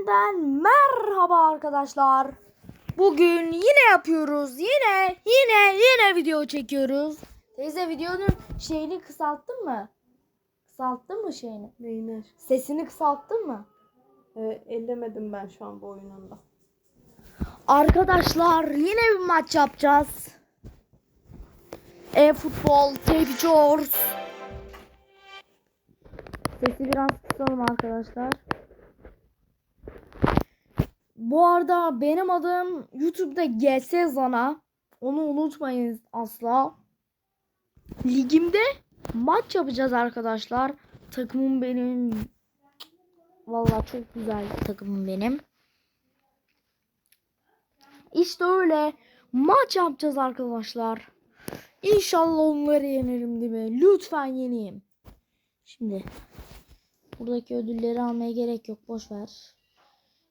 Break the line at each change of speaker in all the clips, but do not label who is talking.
Yeniden merhaba arkadaşlar. Bugün yine yapıyoruz. Yine yine yine video çekiyoruz. Teyze videonun şeyini kısalttın mı? Kısalttın mı şeyini?
Neyine?
Sesini kısalttın mı?
Ee, ellemedim ben şu an bu oyununda.
Arkadaşlar yine bir maç yapacağız. E-futbol, Tape. Sesi biraz kısalım arkadaşlar. Bu arada benim adım YouTube'da GS Zana. Onu unutmayın asla. Ligimde maç yapacağız arkadaşlar. Takımım benim. Vallahi çok güzel takımım benim. İşte öyle maç yapacağız arkadaşlar. İnşallah onları yenerim değil mi? Lütfen yeneyim. Şimdi buradaki ödülleri almaya gerek yok. Boş ver.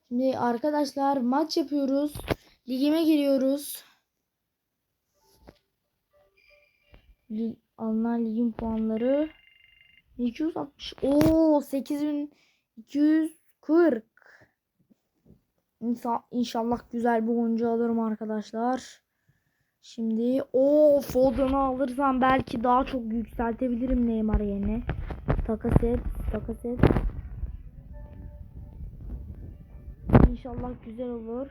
Şimdi arkadaşlar maç yapıyoruz. Ligime giriyoruz. Lig, alınan ligin puanları 260. Oo 8240. İnsa- İnşallah güzel bir oyuncu alırım arkadaşlar. Şimdi o Foden'ı alırsam belki daha çok yükseltebilirim Neymar yerine. Takas et, İnşallah güzel olur.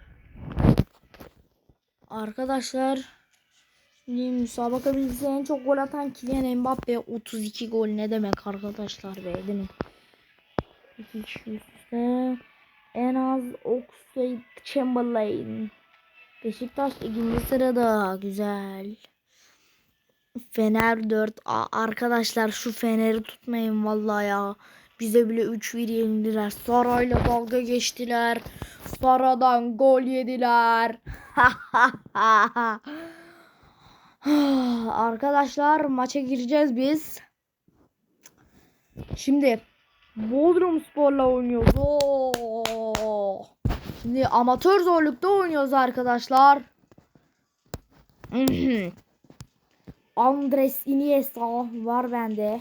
Arkadaşlar şimdi müsabaka bilgisi en çok gol atan Kylian Mbappe 32 gol ne demek arkadaşlar be değil mi? İki. En az Oxlade Chamberlain. Beşiktaş ikinci sırada. Güzel. Fener 4. Aa, arkadaşlar şu Fener'i tutmayın vallahi ya. Bize bile 3-1 yenildiler. Saray'la dalga geçtiler. Sara'dan gol yediler. Arkadaşlar maça gireceğiz biz. Şimdi Bodrum Spor'la oynuyoruz. Oo. Şimdi amatör zorlukta oynuyoruz arkadaşlar. Andres Iniesta var bende.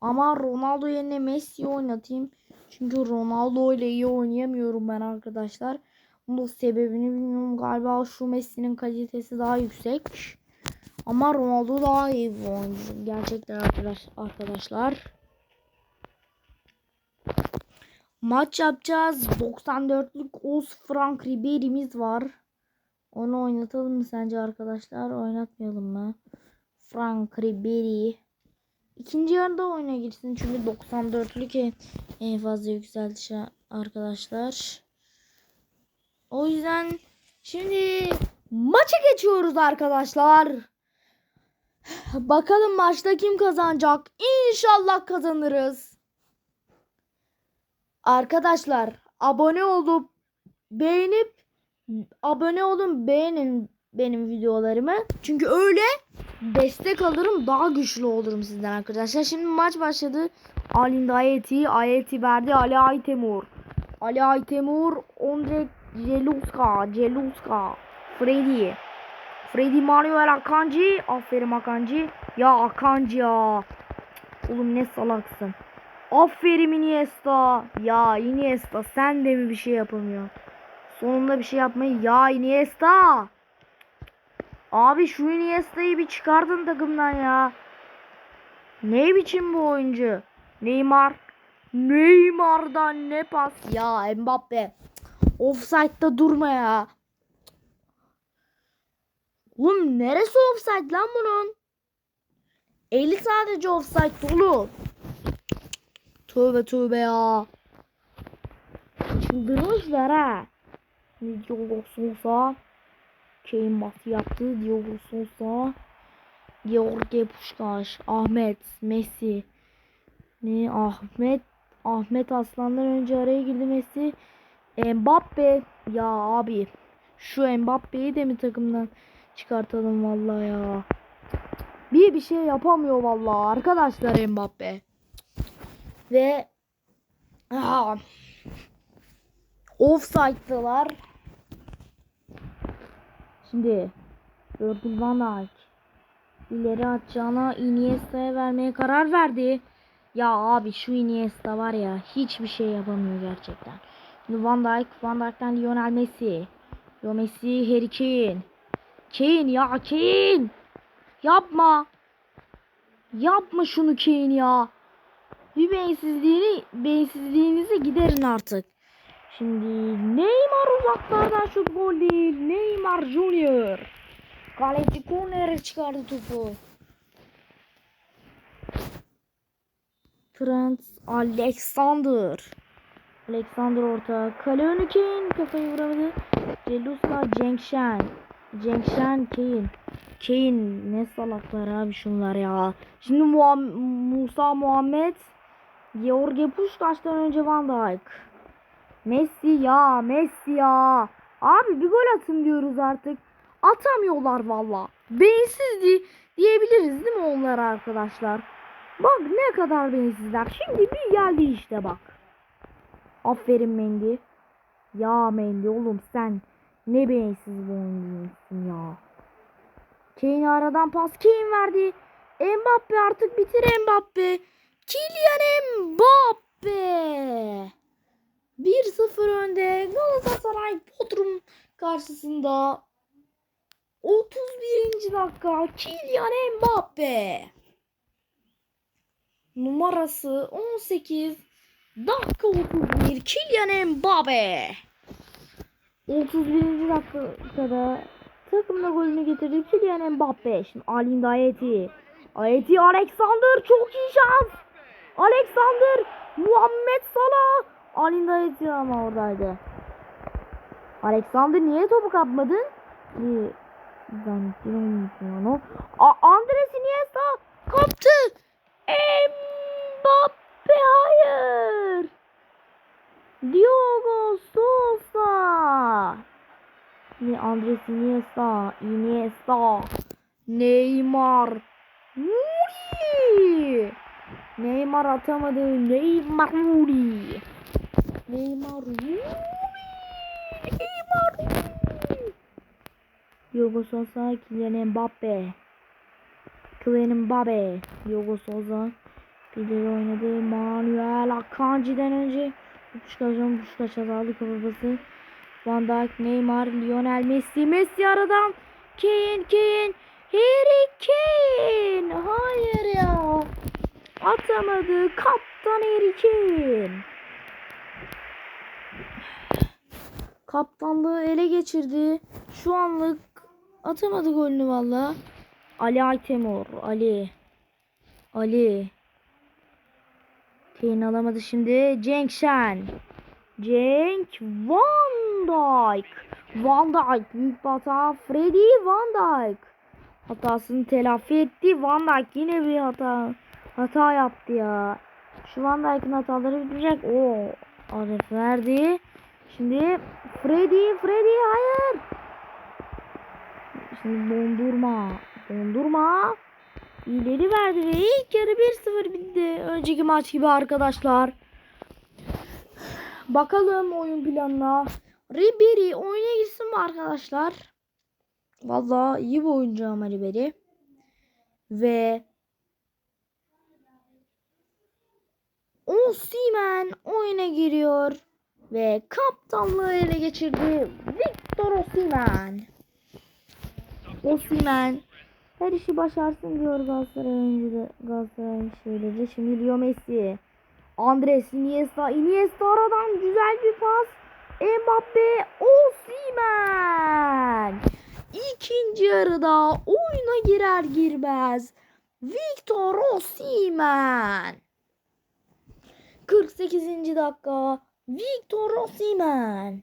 Ama Ronaldo yerine Messi oynatayım. Çünkü Ronaldo ile iyi oynayamıyorum ben arkadaşlar. Bunun sebebini bilmiyorum. Galiba şu Messi'nin kalitesi daha yüksek. Ama Ronaldo daha iyi bir oyuncu. Gerçekten arkadaş, arkadaşlar. Maç yapacağız. 94'lük Oz Frank Ribery'miz var. Onu oynatalım mı sence arkadaşlar? Oynatmayalım mı? Frank Ribery. İkinci yarıda oyuna girsin. Çünkü 94'lük en, fazla yükseltiş arkadaşlar. O yüzden şimdi maça geçiyoruz arkadaşlar. Bakalım maçta kim kazanacak? İnşallah kazanırız. Arkadaşlar abone olup beğenip abone olun beğenin benim videolarımı. Çünkü öyle destek alırım daha güçlü olurum sizden arkadaşlar. Şimdi maç başladı. Alin Ayeti, Ayeti verdi Ali Aytemur. Ali Aytemur, Ondre Celuska, Celuska, Freddy. Freddy Manuel Akanji. Aferin Akanji. Ya Akanji ya. Oğlum ne salaksın. Aferin Iniesta. Ya Iniesta sen de mi bir şey yapamıyorsun? Sonunda bir şey yapmayı. Ya Iniesta. Abi şu Iniesta'yı bir çıkardın takımdan ya. Ne biçim bu oyuncu? Neymar. Neymar'dan ne pas ya Mbappe. Offside'da durma ya. Oğlum neresi offside lan bunun? Eli sadece offside oğlum. Tövbe tövbe ya. Çıldırmışlar ha. Diogo Sousa. Kane bası yaptı. Diogo Sousa. George Puskas. Ahmet. Messi. Ne Ahmet. Ahmet Aslan'dan önce araya girdi Messi. Mbappe. Ya abi. Şu Mbappe'yi de mi takımdan çıkartalım vallahi ya. Bir bir şey yapamıyor vallahi arkadaşlar Mbappe. Ve aha, offside'dılar. Şimdi Virgil van Dijk ileri atacağına Iniesta'ya vermeye karar verdi. Ya abi şu Iniesta var ya hiçbir şey yapamıyor gerçekten. Şimdi Van Dijk, Van Dijk'ten Lionel Messi. Leo Messi, Harry Kane. Kane ya Kane. Yapma. Yapma şunu Kane ya. Bir beyinsizliğini, beyinsizliğinizi giderin artık. Şimdi Neymar uzaklardan şut gol değil. Neymar Junior. Kaleci kornere çıkardı topu. Trent Alexander. Alexander orta. Kale önü Kane. Kafayı vuramadı. Celus'la Cenk Şen. Cenk Şen Kane. Kane ne salaklar abi şunlar ya. Şimdi Muham- Musa Muhammed. George Puskas'tan önce Van Dijk. Messi ya Messi ya. Abi bir gol atın diyoruz artık. Atamıyorlar valla. Beyinsiz di- diyebiliriz değil mi onlara arkadaşlar? Bak ne kadar beyinsizler. Şimdi bir geldi işte bak. Aferin Mendy. Ya Mendy oğlum sen ne beyinsiz bir oyuncusun ya. Kane aradan pas Kane verdi. Mbappe artık bitir Mbappe. Kylian Mbappe. 1-0 önde Galatasaray Bodrum karşısında 31. dakika Kylian Mbappe. Numarası 18 dakika 31 Kylian Mbappe. 31. dakikada takımda golünü getirdi Kylian Mbappe. Şimdi Alin Ayeti. Ayeti Alexander çok iyi şans. Alexander Muhammed Salah. Alin Ayeti ama oradaydı. Alexander niye topu kapmadın? Unuttum onu. Andres Iniesta kaptı. Mbappe hayır. Diogo Sousa. Ne Andres Iniesta, Iniesta, Neymar, Muri. Neymar atamadı. Neymar Muri. Neymar. Neymar. Diogo Sousa, Kylian Mbappe. Kylian Mbappe. Sousa. Birileri oynadı. Manuel Akanji'den önce Puşkaş'ın Puşkaş'a aldı kafası. Van Dijk, Neymar, Lionel Messi. Messi aradan. Kane, Kane. Harry Kane. Hayır ya. Atamadı. Kaptan Harry Kane. Kaptanlığı ele geçirdi. Şu anlık atamadı golünü valla. Ali Aytemur. Ali. Ali. Kane alamadı şimdi. Cenk Şen. Cenk Van Dijk. Van Dijk büyük bir hata. Freddy Van Dijk. Hatasını telafi etti. Van Dijk yine bir hata hata yaptı ya. Şu Van Dijk'in hataları bitecek. O Arif verdi. Şimdi Freddy Freddy hayır. Şimdi dondurma. Dondurma. İleri verdi ve ilk yarı 1-0 bitti. Önceki maç gibi arkadaşlar. Bakalım oyun planına. Ribery oyuna girsin mi arkadaşlar? Vallahi iyi bir oyuncu ama Ribery. Ve Osimhen oyuna giriyor. Ve kaptanlığı ele geçirdi. Victor Osimhen. Osimhen her işi başarsın diyor Galatasaray oyuncu Galatasaray şeyleri. Şimdi Leo Messi. Andres Iniesta. Iniesta aradan güzel bir pas. Mbappe. Osimhen. İkinci yarıda oyuna girer girmez. Victor Osimhen. 48. dakika. Victor Osimhen.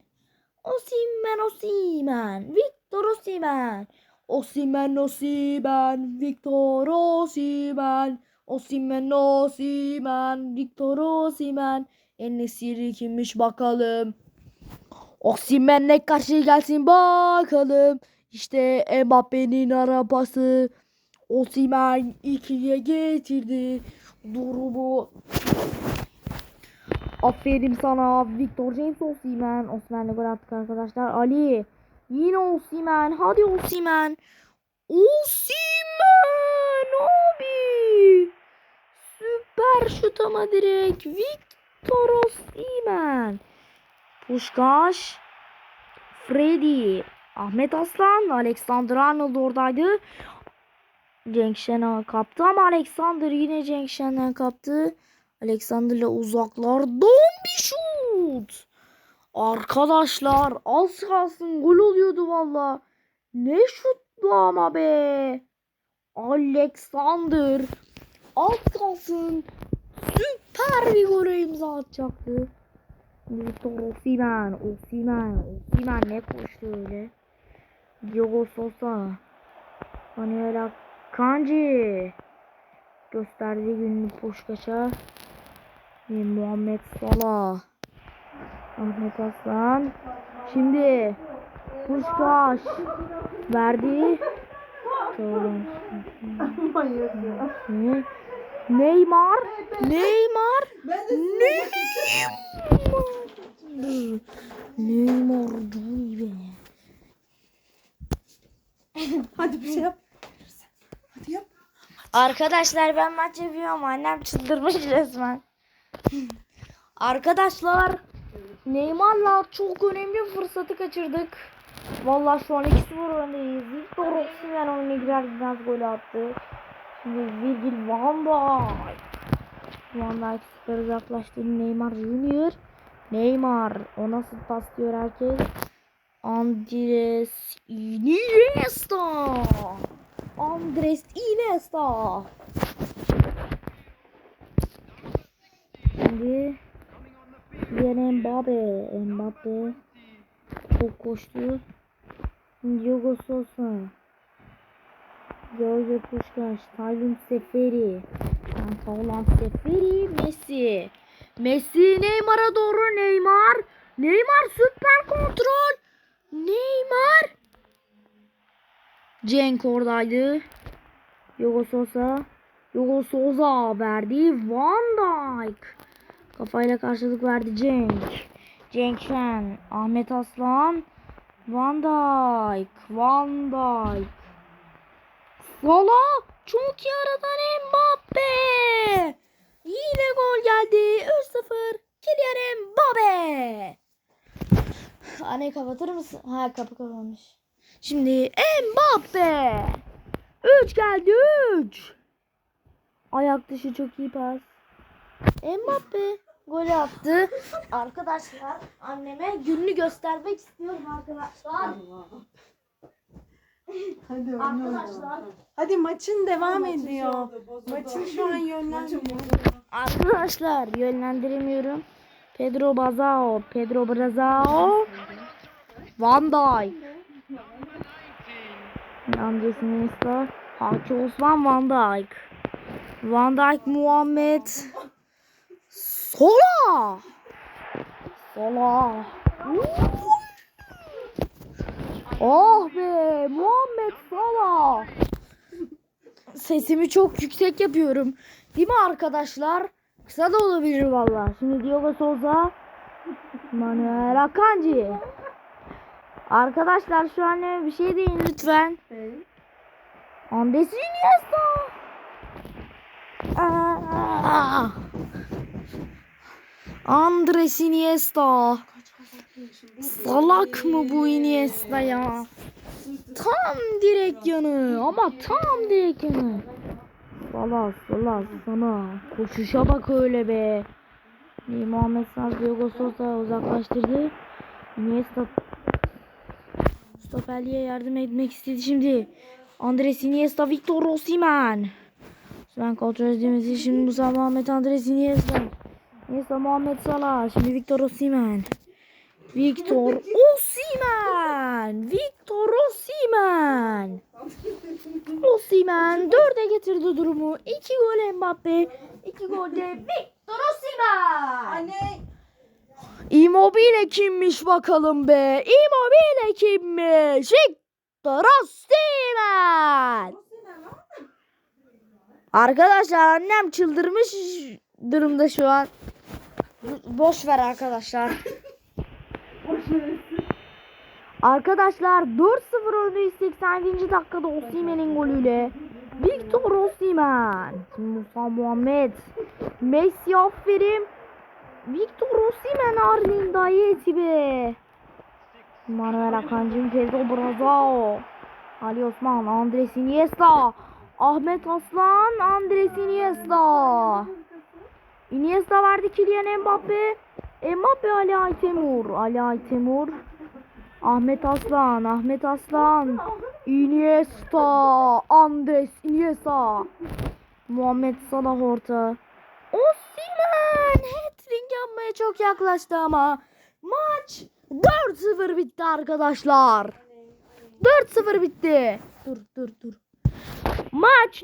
Osimhen Osimhen. Victor Osimhen. Osimhen Osimhen. Victor Osimhen. Osimhen Osimhen. Victor Osimhen. En nesiri kimmiş bakalım. Osimhen'le karşı gelsin bakalım. İşte Mbappe'nin arabası. Osimhen ikiye getirdi. Durumu Aferin sana Victor James Osimhen. Osimhen'le gol attık arkadaşlar. Ali. Yine Osimhen. Hadi Osimhen. Osimhen abi. Süper şut ama direkt. Victor Osimhen. Puşkaş. Freddy. Ahmet Aslan. Alexander Arnold oradaydı. Cenk Şen'e kaptı ama Alexander yine Cenk Şen'den kaptı. Alexander'la uzaklardan bir şut. Arkadaşlar az kalsın gol oluyordu valla. Ne şuttu ama be. Alexander az kalsın süper bir gole imza atacaktı. Victor Osimhen, Osimhen, Osimhen ne koştu öyle. Diogo Sosa, Manuel Akanji gösterdi günlük Poşkaş'a. Muhammed Salah, Ahmet Aslan. Şimdi Puşkaş verdi. Neymar, Neymar, Neymar. Neymar dur be.
Hadi bir şey yap. Hadi yap.
Arkadaşlar ben maç yapıyorum. Annem çıldırmış resmen. Arkadaşlar Neymar'la çok önemli bir fırsatı kaçırdık. Vallahi şu an 2-0 öndeyiz. Victor Osimhen oyuna girer girmez gol attı. Şimdi Virgil van Dijk. Van Dijk süper uzaklaştı. Neymar Junior. Neymar. O nasıl paslıyor herkes? Andres Iniesta. Andres Iniesta. Şimdi Kylian Mbappe. Mbappe çok koştu. Diogo Sosa. George Puskas. Taylan Seferi. Taylan Seferi. Messi. Messi Neymar'a doğru Neymar. Neymar süper kontrol. Neymar. Cenk oradaydı. Yogo Sosa. Yogo Sosa verdi. Van Dijk. Kafayla karşılık verdi Cenk. Cenk Şen. Ahmet Aslan. Van Dijk. Van Dijk. Salah. Çok iyi aradan Mbappe. Yine gol geldi. 3-0. Kylian Mbappe. Anne kapatır mısın? Ha kapı kapanmış. Şimdi Mbappe. 3 geldi 3. Ayak dışı çok iyi pas. Mbappe gol attı. Arkadaşlar anneme gününü göstermek istiyorum arkadaşlar.
Hadi
Arkadaşlar.
Hadi maçın devam ediyor. Maçın şu an yönlendiriyor.
Arkadaşlar yönlendiremiyorum. Pedro Bazao, Pedro Brazao, Van Dijk. Andres Iniesta, Haki Osman Van Dijk. Van Dijk Muhammed Sola. Sola. Oh be Muhammed Salah. Sesimi çok yüksek yapıyorum. Değil mi arkadaşlar? Kısa da olabilir valla. Şimdi Diogo Souza. Manuel Akanji. Arkadaşlar şu an bir şey deyin lütfen. Andres Iniesta. Aa! Andres Iniesta. Salak mı bu Iniesta ya? Tam direk yanı ama tam direk yanı. Salah salah sana. Koşuşa bak öyle be. Muhammed Salah Diogo Sosa uzaklaştırdı. Iniesta Stoperli'ye yardım etmek istedi şimdi. Andres Iniesta, Victor Osimhen. Osimhen kontrol edemesi şimdi Musa Muhammed Andres Iniesta. Iniesta Muhammed Salah. Şimdi Victor Osimhen. Victor Osimhen. Victor Osimhen. Osimhen dörde getirdi durumu. İki gol Mbappe. iki gol de Victor Osimhen.
Anne.
Immobile kimmiş bakalım be. Immobile kimmiş? Victor Osimhen. Arkadaşlar annem çıldırmış durumda şu an. Boş ver arkadaşlar. Arkadaşlar 4-0 öndeyiz 87. dakikada Osimhen'in golüyle. Victor Osimhen. Şimdi Musa Muhammed. Messi aferin. Victor Osimhen Arlindayeti be. Manuel Akanji Pedro Brazao. Ali Osman, Andres Iniesta. Ahmet Aslan, Andres Iniesta. Iniesta verdi Kylian Mbappe. Mbappe Ali Aytemur. Ali Aytemur. Ahmet Aslan, Ahmet Aslan. Iniesta. Andres Iniesta. Muhammed Salah orta. Osimhen hat-trick yapmaya çok yaklaştı ama maç 4-0 bitti arkadaşlar. 4-0 bitti. Dur dur dur. Maç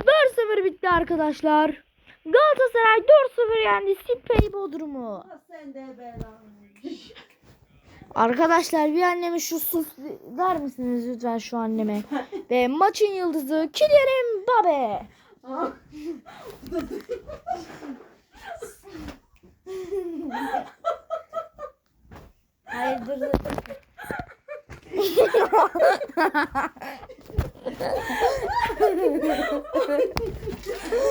4-0 bitti arkadaşlar. Galatasaray 4-0 yendi Sipey Bodrum'u.
Belanı.
Arkadaşlar bir anneme şu sus der misiniz lütfen şu anneme? Ve maçın yıldızı Kylian Mbappe. Hayır dur dur.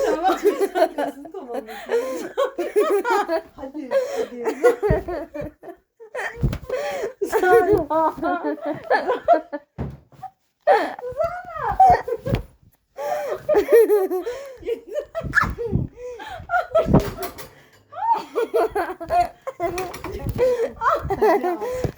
Tamam. Saklasın tamam. Hadi hadi. Sen. Sen.